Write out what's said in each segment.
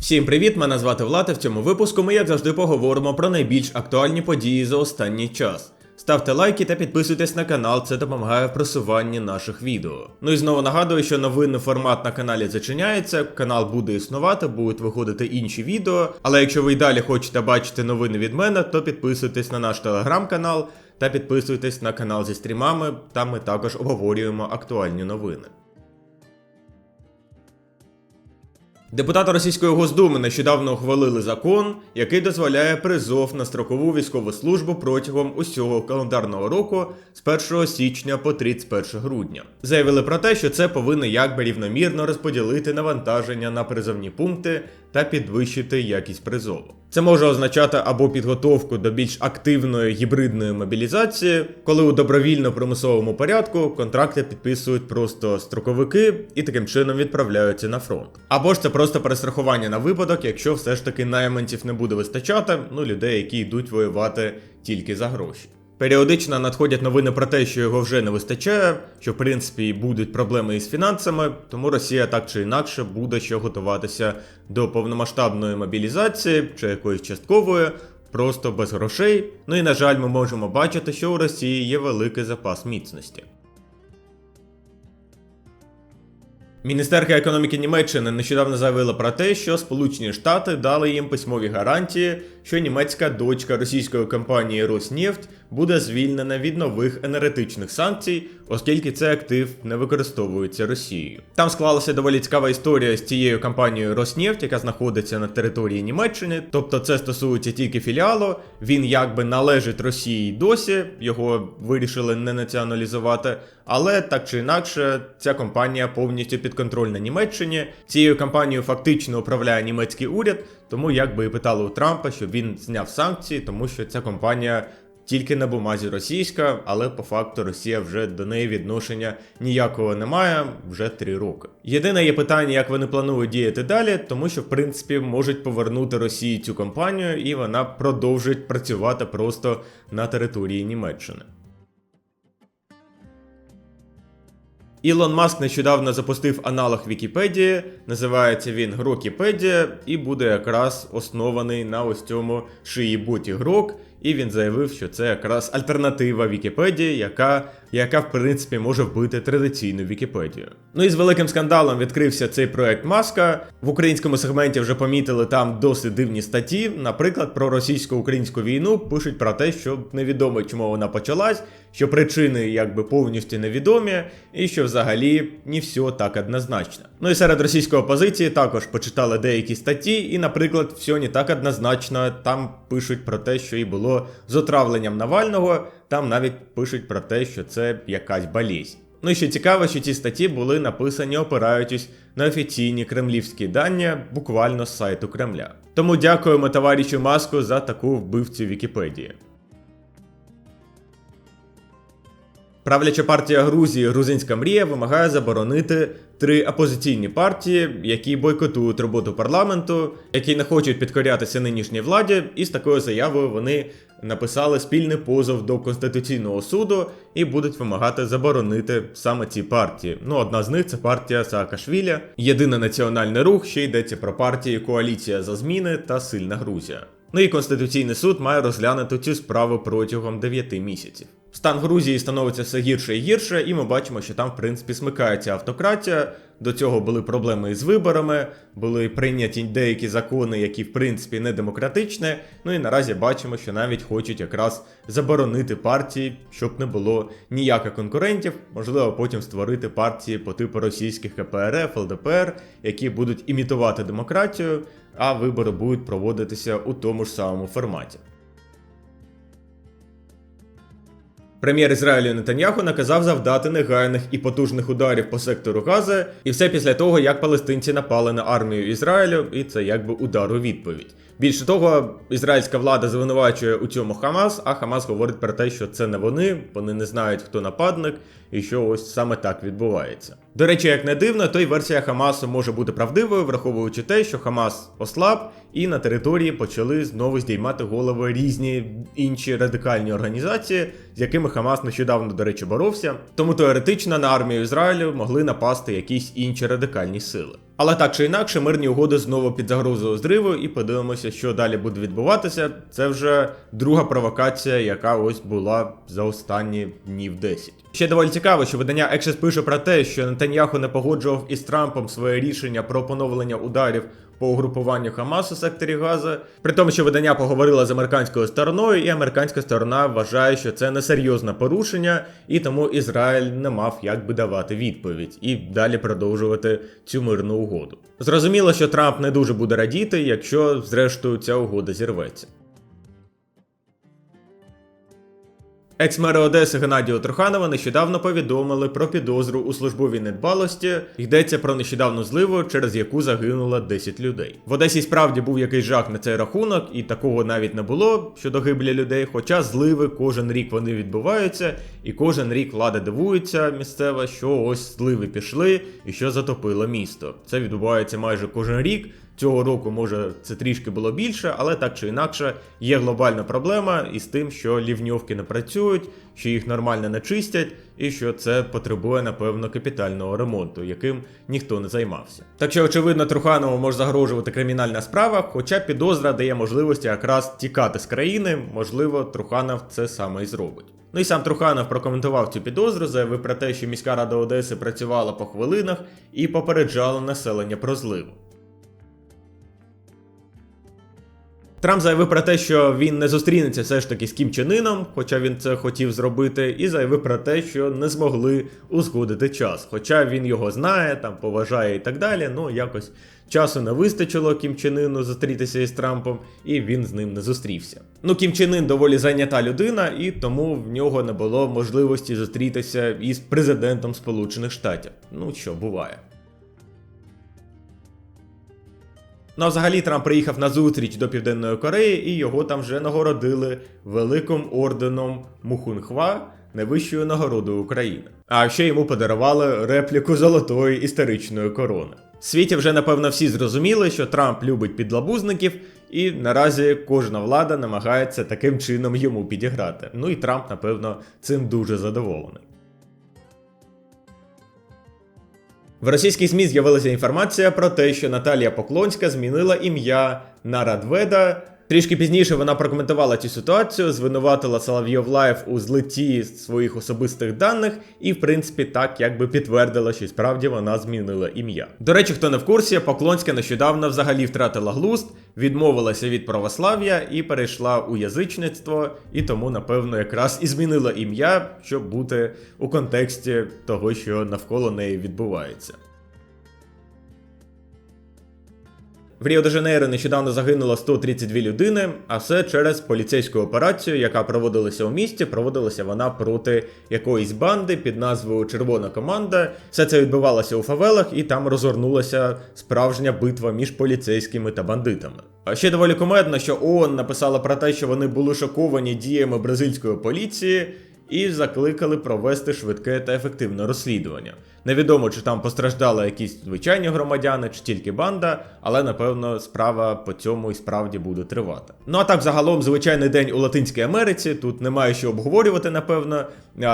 Всім привіт! Мене звати Влад. і В цьому випуску ми, як завжди, поговоримо про найбільш актуальні події за останній час. Ставте лайки та підписуйтесь на канал, це допомагає в просуванні наших відео. Ну і знову нагадую, що новинний формат на каналі зачиняється, канал буде існувати, будуть виходити інші відео. Але якщо ви й далі хочете бачити новини від мене, то підписуйтесь на наш телеграм-канал та підписуйтесь на канал зі стрімами, там ми також обговорюємо актуальні новини. Депутати Російської Госдуми нещодавно ухвалили закон, який дозволяє призов на строкову військову службу протягом усього календарного року з 1 січня по 31 грудня. Заявили про те, що це повинно якби рівномірно розподілити навантаження на призовні пункти та підвищити якість призову. Це може означати або підготовку до більш активної гібридної мобілізації, коли у добровільно-примусовому порядку контракти підписують просто строковики і таким чином відправляються на фронт. Або ж це просто перестрахування на випадок, якщо все ж таки найманців не буде вистачати, ну людей, які йдуть воювати тільки за гроші. Періодично надходять новини про те, що його вже не вистачає, що в принципі будуть проблеми із фінансами, тому Росія так чи інакше буде ще готуватися до повномасштабної мобілізації чи якоїсь часткової, просто без грошей. Ну і на жаль, ми можемо бачити, що у Росії є великий запас міцності. Міністерка економіки Німеччини нещодавно заявила про те, що Сполучені Штати дали їм письмові гарантії, що німецька дочка російської компанії Роснефть буде звільнена від нових енергетичних санкцій, оскільки цей актив не використовується Росією. Там склалася доволі цікава історія з цією компанією Роснефть, яка знаходиться на території Німеччини. Тобто це стосується тільки філіалу. Він якби належить Росії досі, його вирішили не націоналізувати. Але так чи інакше, ця компанія повністю підконтрольна Німеччині. Цією компанією фактично управляє німецький уряд, тому якби і питали у Трампа, щоб він зняв санкції, тому що ця компанія тільки на бумазі російська, але по факту Росія вже до неї відношення ніякого не має вже три роки. Єдине є питання, як вони планують діяти далі, тому що в принципі можуть повернути Росії цю компанію, і вона продовжить працювати просто на території Німеччини. Ілон Маск нещодавно запустив аналог Вікіпедії, називається він Грокіпедія, і буде якраз оснований на ось цьому шиї боті Грок. І він заявив, що це якраз альтернатива Вікіпедії, яка, яка в принципі може вбити традиційну Вікіпедію. Ну і з великим скандалом відкрився цей проект Маска. В українському сегменті вже помітили там досить дивні статті. Наприклад, про російсько-українську війну пишуть про те, що невідомо, чому вона почалась, що причини якби повністю невідомі, і що взагалі не все так однозначно. Ну і серед російської опозиції також почитали деякі статті, і, наприклад, все не так однозначно. Там пишуть про те, що і було з отравленням Навального. Там навіть пишуть про те, що це якась болізнь. Ну і ще цікаво, що ці статті були написані, опираючись на офіційні кремлівські дані, буквально з сайту Кремля. Тому дякуємо товаришу Маску за таку вбивцю Вікіпедії. Правляча партія Грузії Грузинська мрія вимагає заборонити три опозиційні партії, які бойкотують роботу парламенту, які не хочуть підкорятися нинішній владі, і з такою заявою вони написали спільний позов до Конституційного суду і будуть вимагати заборонити саме ці партії. Ну, одна з них це партія Саакашвіля, єдиний національний рух, ще йдеться про партії Коаліція за зміни та Сильна Грузія. Ну і Конституційний суд має розглянути цю справу протягом 9 місяців. Стан Грузії становиться все гірше і гірше, і ми бачимо, що там, в принципі, смикається автократія. До цього були проблеми із виборами, були прийняті деякі закони, які в принципі не демократичні. Ну і наразі бачимо, що навіть хочуть якраз заборонити партії, щоб не було ніяких конкурентів. Можливо, потім створити партії по типу російських КПРФ, ЛДПР, які будуть імітувати демократію, а вибори будуть проводитися у тому ж самому форматі. Прем'єр Ізраїлю Нетаньяху наказав завдати негайних і потужних ударів по сектору Гази, і все після того, як палестинці напали на армію Ізраїлю, і це якби удар у відповідь. Більше того, ізраїльська влада звинувачує у цьому Хамас, а Хамас говорить про те, що це не вони, вони не знають, хто нападник, і що ось саме так відбувається. До речі, як не дивно, то й версія Хамасу може бути правдивою, враховуючи те, що Хамас ослаб, і на території почали знову здіймати голови різні інші радикальні організації, з якими Хамас нещодавно, до речі, боровся. Тому теоретично на армію Ізраїлю могли напасти якісь інші радикальні сили. Але так чи інакше, мирні угоди знову під загрозою зриву, і подивимося, що далі буде відбуватися. Це вже друга провокація, яка ось була за останні днів 10. Ще доволі цікаво, що видання Екшес пише про те, що Нетаньяху не погоджував із Трампом своє рішення про поновлення ударів по угрупуванню Хамас у секторі Газа. При тому, що видання поговорило з американською стороною, і американська сторона вважає, що це несерйозне порушення, і тому Ізраїль не мав як би давати відповідь і далі продовжувати цю мирну угоду. Зрозуміло, що Трамп не дуже буде радіти, якщо зрештою ця угода зірветься. Екс-мера Одеси Геннадію Труханова нещодавно повідомили про підозру у службовій недбалості. Йдеться про нещодавну зливу, через яку загинуло 10 людей. В Одесі справді був якийсь жах на цей рахунок, і такого навіть не було щодо гибелі людей. Хоча зливи кожен рік вони відбуваються, і кожен рік влада дивується місцева, що ось зливи пішли і що затопило місто. Це відбувається майже кожен рік. Цього року, може, це трішки було більше, але так чи інакше є глобальна проблема із тим, що лівньовки не працюють, що їх нормально не чистять, і що це потребує, напевно, капітального ремонту, яким ніхто не займався. Так що, очевидно, Труханову може загрожувати кримінальна справа, хоча підозра дає можливості якраз тікати з країни, можливо, Труханов це саме і зробить. Ну і сам Труханов прокоментував цю підозру, заявив про те, що міська рада Одеси працювала по хвилинах і попереджала населення про зливу. Трамп заявив про те, що він не зустрінеться все ж таки з Кім Чен Іном, хоча він це хотів зробити, і заявив про те, що не змогли узгодити час. Хоча він його знає, там поважає і так далі. Ну якось часу не вистачило Кім Чен Іну зустрітися із Трампом, і він з ним не зустрівся. Ну, Кім Чен Ін доволі зайнята людина, і тому в нього не було можливості зустрітися із президентом Сполучених Штатів. Ну що буває. Ну взагалі Трамп приїхав на зустріч до Південної Кореї, і його там вже нагородили великим орденом Мухунхва, найвищою нагородою України. А ще йому подарували репліку золотої історичної корони. В світі вже напевно всі зрозуміли, що Трамп любить підлабузників, і наразі кожна влада намагається таким чином йому підіграти. Ну і Трамп, напевно, цим дуже задоволений. В російській ЗМІ з'явилася інформація про те, що Наталія Поклонська змінила ім'я на Радведа. Трішки пізніше вона прокоментувала цю ситуацію, звинуватила Соловйов Лайф у злитті своїх особистих даних, і, в принципі, так якби підтвердила, що справді вона змінила ім'я. До речі, хто не в курсі, Поклонська нещодавно взагалі втратила глузд, відмовилася від православ'я і перейшла у язичництво, і тому, напевно, якраз і змінила ім'я, щоб бути у контексті того, що навколо неї відбувається. В Ріо де Жанейро нещодавно загинуло 132 людини, а все через поліцейську операцію, яка проводилася у місті. Проводилася вона проти якоїсь банди під назвою Червона команда. Все це відбувалося у фавелах, і там розгорнулася справжня битва між поліцейськими та бандитами. А ще доволі комедно, що ООН написала про те, що вони були шоковані діями бразильської поліції і закликали провести швидке та ефективне розслідування. Невідомо, чи там постраждали якісь звичайні громадяни, чи тільки банда, але напевно справа по цьому і справді буде тривати. Ну а так, загалом, звичайний день у Латинській Америці. Тут немає що обговорювати, напевно.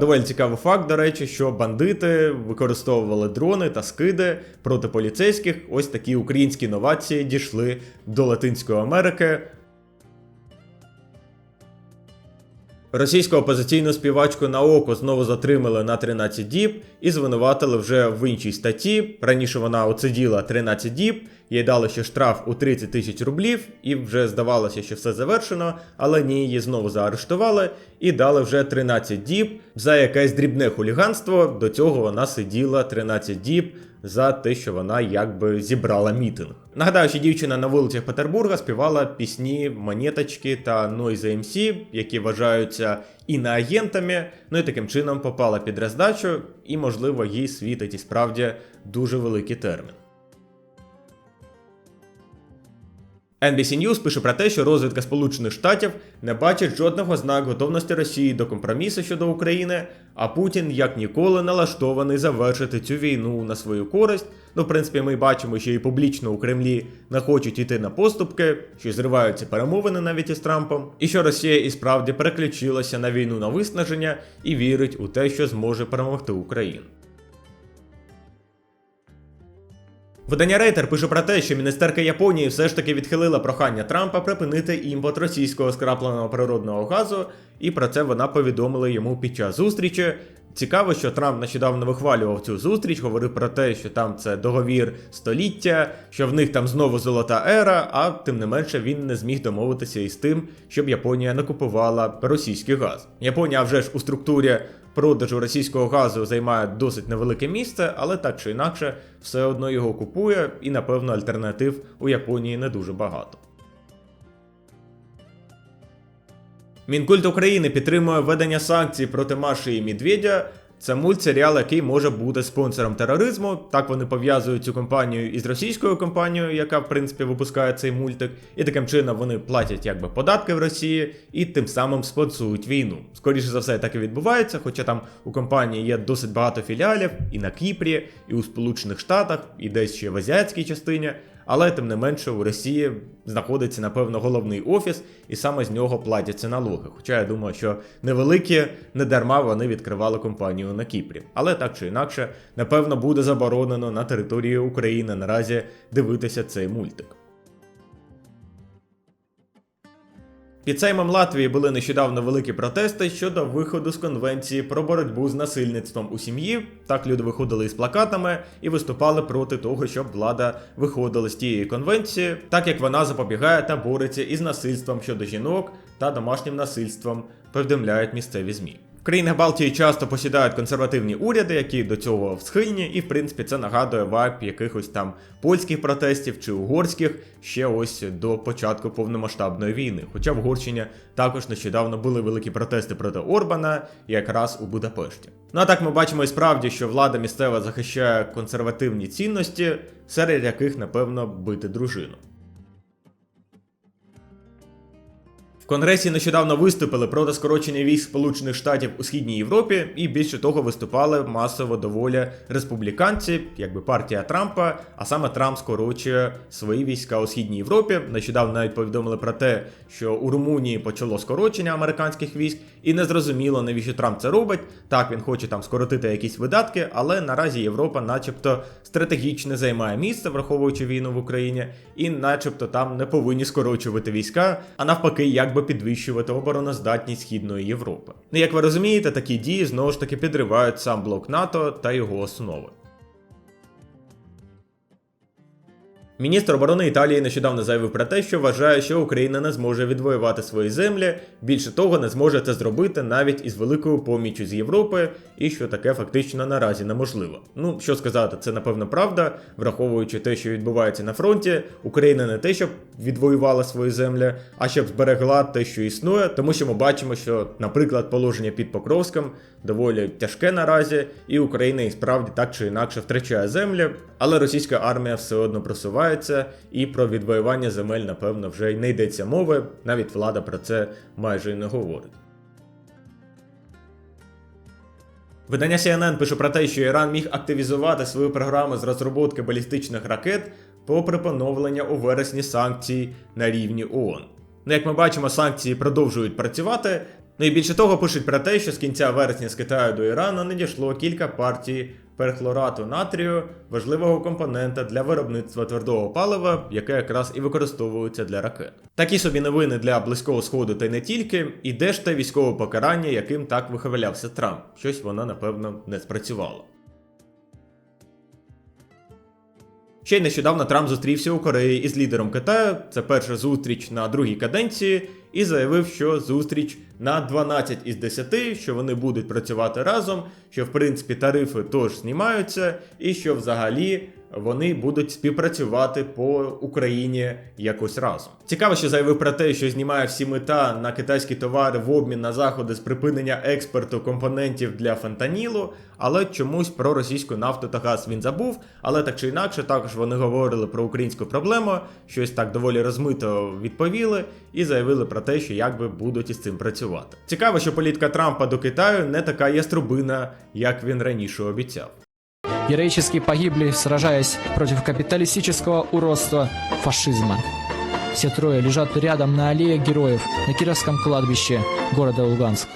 Доволі цікавий факт, до речі, що бандити використовували дрони та скиди проти поліцейських. Ось такі українські новації дійшли до Латинської Америки. Російську опозиційну співачку Наоко знову затримали на 13 діб і звинуватили вже в іншій статті. Раніше вона оциділа 13 діб, їй дали ще штраф у 30 тисяч рублів, і вже здавалося, що все завершено, але ні, її знову заарештували і дали вже 13 діб за якесь дрібне хуліганство. До цього вона сиділа 13 діб за те, що вона якби зібрала мітинг. Нагадаю, що дівчина на вулицях Петербурга співала пісні Монеточки та Noise MC, які вважаються іноагентами, ну і таким чином попала під роздачу, і, можливо, їй світить і справді дуже великий термін. NBC News пише про те, що розвідка Сполучених Штатів не бачить жодного знак готовності Росії до компромісу щодо України, а Путін як ніколи налаштований завершити цю війну на свою користь. Ну, в принципі, ми бачимо, що і публічно у Кремлі не хочуть йти на поступки, що зриваються перемовини навіть із Трампом, і що Росія і справді переключилася на війну на виснаження і вірить у те, що зможе перемогти Україну. Видання Рейтер пише про те, що міністерка Японії все ж таки відхилила прохання Трампа припинити імпорт російського скрапленого природного газу, і про це вона повідомила йому під час зустрічі. Цікаво, що Трамп нещодавно вихвалював цю зустріч, говорив про те, що там це договір століття, що в них там знову золота ера, а тим не менше він не зміг домовитися із тим, щоб Японія не купувала російський газ. Японія вже ж у структурі продажу російського газу займає досить невелике місце, але так чи інакше все одно його купує, і напевно альтернатив у Японії не дуже багато. Мінкульт України підтримує введення санкцій проти Маші і Медведя. Це мультсеріал, який може бути спонсором тероризму. Так вони пов'язують цю компанію із російською компанією, яка в принципі випускає цей мультик, і таким чином вони платять якби податки в Росії і тим самим спонсують війну. Скоріше за все, так і відбувається, хоча там у компанії є досить багато філіалів і на Кіпрі, і у Сполучених Штатах, і десь ще в азіатській частині. Але тим не менше у Росії знаходиться, напевно, головний офіс, і саме з нього платяться налоги. Хоча я думаю, що невеликі, не дарма вони відкривали компанію на Кіпрі. Але так чи інакше, напевно, буде заборонено на території України наразі дивитися цей мультик. Під Сеймом Латвії були нещодавно великі протести щодо виходу з конвенції про боротьбу з насильництвом у сім'ї. Так люди виходили із плакатами і виступали проти того, щоб влада виходила з тієї конвенції, так як вона запобігає та бореться із насильством щодо жінок та домашнім насильством, повідомляють місцеві змі. В країнах Балтії часто посідають консервативні уряди, які до цього схильні, і в принципі це нагадує вайб якихось там польських протестів чи угорських ще ось до початку повномасштабної війни. Хоча в Угорщині також нещодавно були великі протести проти Орбана, якраз у Будапешті. Ну а так ми бачимо і справді, що влада місцева захищає консервативні цінності, серед яких, напевно, бити дружину. Конгресі нещодавно виступили проти скорочення військ Сполучених Штатів у східній Європі, і більше того виступали масово доволі республіканці, якби партія Трампа. А саме Трамп скорочує свої війська у східній Європі. Нещодавно навіть повідомили про те, що у Румунії почало скорочення американських військ, і не зрозуміло, навіщо Трамп це робить. Так він хоче там скоротити якісь видатки, але наразі Європа, начебто, стратегічно займає місце, враховуючи війну в Україні, і, начебто, там не повинні скорочувати війська, а навпаки, якби підвищувати обороноздатність Східної Європи. Як ви розумієте, такі дії знову ж таки підривають сам блок НАТО та його основи. Міністр оборони Італії нещодавно заявив про те, що вважає, що Україна не зможе відвоювати свої землі. Більше того, не зможе це зробити навіть із великою поміччю з Європи, і що таке фактично наразі неможливо. Ну що сказати, це напевно правда, враховуючи те, що відбувається на фронті, Україна не те, щоб відвоювала свої землі, а щоб зберегла те, що існує, тому що ми бачимо, що, наприклад, положення під Покровськом доволі тяжке наразі, і Україна і справді так чи інакше втрачає землі, але російська армія все одно просувається, і про відвоювання земель, напевно, вже й не йдеться мови, навіть влада про це майже й не говорить. Видання CNN пише про те, що Іран міг активізувати свою програму з розробки балістичних ракет попри поновлення у вересні санкцій на рівні ООН. Ну, як ми бачимо, санкції продовжують працювати. Ну і більше того, пишуть про те, що з кінця вересня з Китаю до Ірану надійшло кілька партій перхлорату натрію, важливого компонента для виробництва твердого палива, яке якраз і використовується для ракет. Такі собі новини для близького сходу та й не тільки, і де ж те військове покарання, яким так вихвалявся Трамп. Щось воно напевно не спрацювало. Ще й нещодавно Трамп зустрівся у Кореї із лідером Китаю. Це перша зустріч на другій каденції, і заявив, що зустріч на 12 із 10, що вони будуть працювати разом, що в принципі тарифи теж знімаються, і що взагалі вони будуть співпрацювати по Україні якось разом. Цікаво, що заявив про те, що знімає всі мета на китайські товари в обмін на заходи з припинення експорту компонентів для фентанілу, але чомусь про російську нафту та газ він забув. Але так чи інакше, також вони говорили про українську проблему, щось так доволі розмито відповіли і заявили про те, що якби будуть із цим працювати. Цікаво, що політика Трампа до Китаю не така яструбина, як він раніше обіцяв. Героически погибли, сражаясь против капиталистического уродства фашизма. Все трое лежат рядом на аллее героев на Кировском кладбище города Луганск.